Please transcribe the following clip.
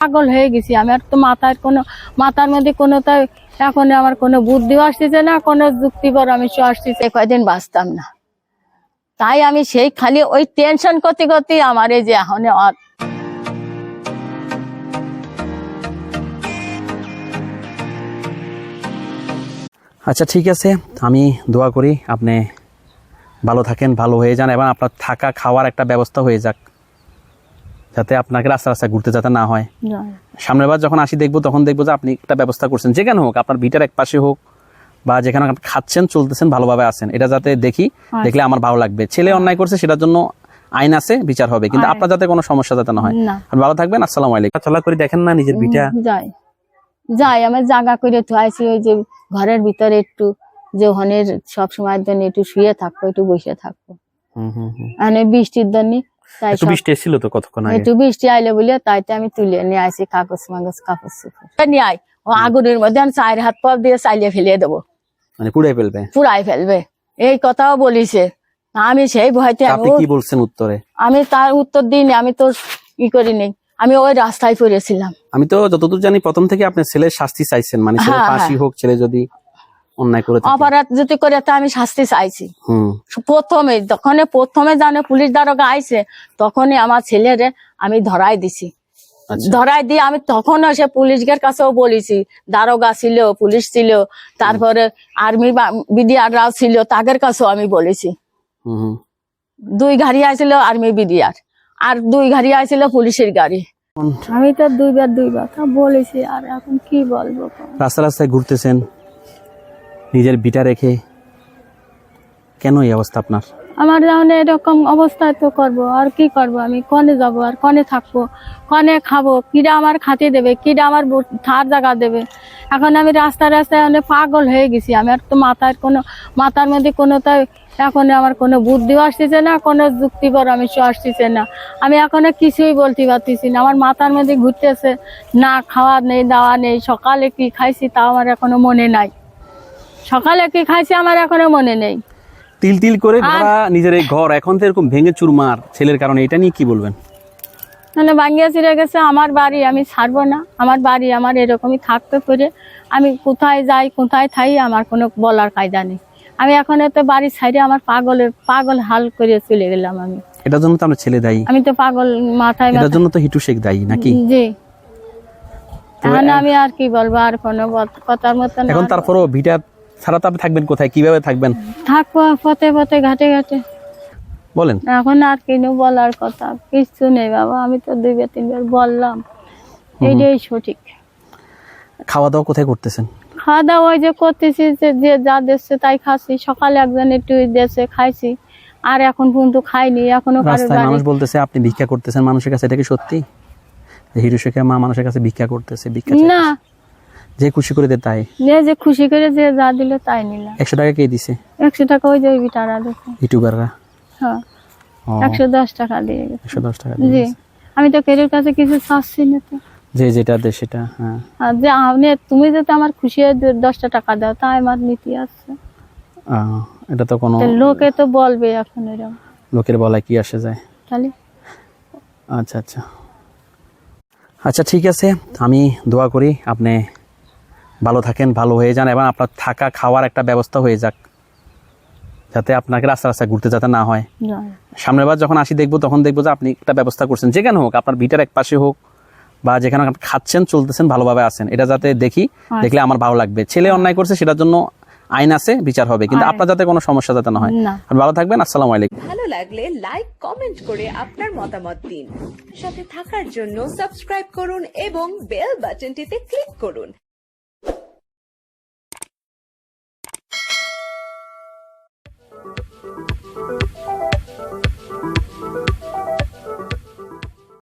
পাগল হয়ে গেছি। আমি আর তো মাথার কোনো মাথার মধ্যে কোনো তাই এখন আমার কোনো বুদ্ধিও আসতেছে না কোনো যুক্তি পরামর্শ আসতেছে কয়দিন বাঁচতাম না। তাই আমি সেই খালি ওই টেনশন করতে করতে আমার এই যে এখন আর আচ্ছা ঠিক আছে। আমি দোয়া করি আপনি ভালো থাকেন ভালো হয়ে যান এবং আপনার থাকা খাওয়ার একটা ব্যবস্থা হয়ে যাক। যাতে আপনাকে রাস্তা রাস্তা ঘুরতে যাতে না হয়। সামনের বার যখন আসি দেখব তখন দেখব যে আপনি একটা ব্যবস্থা করছেন। যেখানে হোক আপনার ভিটার এক পাশে হোক বা যেখানে আপনি খাচ্ছেন চলতেছেন ভালোভাবে আছেন এটা যাতে দেখি দেখলে আমার ভালো লাগবে। ছেলে অন্যায় করছে সেটার জন্য আইন আছে বিচার হবে। কিন্তু আপনার যাতে কোনো সমস্যা যাতে না হয়। ভালো থাকবেন আসসালামু আলাইকুম। চলা করে দেখেন না নিজের ভিটা। যাই। যাই আমি জায়গা করে থুয়াইছি ওই যে ঘরের ভিতরে একটু যে ওখানের সব সময়ের জন্য একটু শুয়ে থাকব একটু বসে থাকব। হুম হুম হুম। মানে বৃষ্টির জন্য তাই একটু বৃষ্টি এসেছিল তো কতক্ষণ আগে? একটু বৃষ্টি আইলে বলে তাইতে আমি তুলে নিয়ে আসি কাগজ মাগজ কাগজ চোপড়। নিয়ে আয় ও আগুনের মধ্যে আমি হাত দিয়ে ফেলিয়ে দেবো। মানে পুড়ে ফেলবে? পুরাই ফেলবে। এই কথাও বলিছে। আমি সেই ভয়তে আমি- কি বলছেন উত্তরে? আমি তার উত্তর দিইনি আমি তো ই করিনি। আমি ওই রাস্তায় পড়েছিলাম। আমি তো যতদূর জানি প্রথম থেকে আপনার ছেলের শাস্তি চাইছেন মানে ছেলে হ্যাঁ, ফাঁসি হ্যাঁ। হোক ছেলে যদি অন্যায় করে। অপরাধ যদি করে তা আমি শাস্তি চাইছি। প্রথমে যখন প্রথমে জানে পুলিশ দারোগা আইছে তখনই আমার ছেলেরে আমি ধরাই দিছি। আচ্ছা। ধরাই দিয়ে আমি তখনও সে পুলিশের কাছেও বলেছি দারোগা ছিল পুলিশ ছিল তারপরে আর্মি বিডিআররাও ছিল তাদের কাছেও আমি বলেছি। দুই গাড়ি আসছিল আর্মি বিডিআর আর দুই গাড়ি আসছিল পুলিশের গাড়ি। আমি তো দুইবার দুইবার বলেছি আর এখন কি বলব? রাস্তা রাস্তায় ঘুরতেছেন? নিজের বিটা রেখে কেন এই অবস্থা আপনার? আমার যেমন এরকম অবস্থায় তো করব, আর কি করব আমি? কনে যাব আর কনে থাকব? কনে খাব? কিরা আমার খাতে দেবে? কিরা আমার থার জায়গা দেবে? এখন আমি রাস্তায় রাস্তায় অনেক পাগল হয়ে গেছি। আমি আর তো মাথার কোনো, মাথার মধ্যে কোনো তাই এখন আমার কোনো বুদ্ধিও আসতেছে না, কোনো যুক্তি পরামর্শ আসতেছে না। আমি এখনও কিছুই বলতে পারতেছি না। আমার মাথার মধ্যে ঘুরতেছে, না, খাওয়া নেই, দাওয়া নেই, সকালে কি খাইছি তাও আমার এখনও মনে নাই। সকালে কি খাইছি আমার এখনও মনে নেই। তিল তিল করে ভরা নিজের এই ঘর এখন তো এরকম ভেঙে চুরমার ছেলের কারণে এটা নিয়ে কি বলবেন? মানে ভাঙ্গিয়া চিরে গেছে আমার বাড়ি আমি ছাড়বো না আমার বাড়ি আমার এরকমই থাকতে পারে আমি কোথায় যাই কোথায় থাই আমার কোনো বলার কায়দা নেই। আমি এখন তো বাড়ি ছাইরে আমার পাগলের পাগল হাল করে চলে গেলাম আমি। এটার জন্য তো আপনার ছেলে দায়ী। আমি তো পাগল মাথায় এটার জন্য তো হিটু শেখ দায়ী নাকি? জি। তাহলে আমি আর কি বলব আর কোনো কথার মতো এখন তারপরও ভিটা ছাড়া তো আপনি থাকবেন কোথায়? কীভাবে থাকবেন? থাকব পথে পথে ঘাটে ঘাটে। বলেন। এখন আর কিনু বলার কথা? কিছু নেই বাবা আমি তো দুইবার তিনবার বললাম। এইটাই সঠিক। খাওয়া দাওয়া কোথায় করতেছেন? খাওয়া দাওয়া ওই যে করতেছি যে যে দিচ্ছে তাই খাচ্ছি। সকালে একজন একটু দিয়েছে খাইছি। আর এখন পর্যন্ত খাইনি এখনও রাস্তায় মানুষ বলতেছে আপনি ভিক্ষা করতেছেন। মানুষের কাছে এটা কি সত্যি? যে হিরু শেখের মা মানুষের কাছে ভিক্ষা করতেছে ভিক্ষা না। যে খুশি করে দেয় তাই। যে যে খুশি করে যে যা দিল তাই নিলাম একশো টাকা কে দিছে? একশো টাকা ওই যে বিটারা দেখো ইউটিউবাররা? হ্যাঁ। একশো দশ টাকা দিয়ে গেছে। একশো দশ টাকা জি। আমি তো কেরোর কাছে কিছু চাচ্ছি না তো। যে যেটা দেয় সেটা হ্যাঁ। আর যে আপনি তুমি যদি আমার খুশি হয়ে দু- দশটা টাকা দাও তাই আমার নীতি আছে। এটা তো কোনো লোকে তো বলবে এখন এরকম। লোকের বলায় কি আসে যায়? তাহলে? আচ্ছা আচ্ছা। আচ্ছা ঠিক আছে। আমি দোয়া করি আপনি ভালো থাকেন ভালো হয়ে যান এবং আপনার থাকা খাওয়ার একটা ব্যবস্থা হয়ে যাক। যাতে আপনাকে রাস্তা রাস্তায় ঘুরতে যাতে না হয়। সামনের বার যখন আসি দেখব তখন দেখব যে আপনি একটা ব্যবস্থা করছেন। যেখানে হোক আপনার ভিটার এক পাশে হোক বা যেখানে আপনি খাচ্ছেন চলতেছেন ভালোভাবে আছেন এটা যাতে দেখি দেখলে আমার ভালো লাগবে। ছেলে অন্যায় করছে সেটার জন্য আইন আছে বিচার হবে কিন্তু আপনার যাতে কোনো সমস্যা যাতে না হয়। আপনি ভালো থাকবেন আসসালামু আলাইকুম। ভালো লাগলে লাইক কমেন্ট করে আপনার মতামত দিন। সাথে থাকার জন্য সাবস্ক্রাইব করুন এবং বেল বাটনটিতে ক্লিক করুন।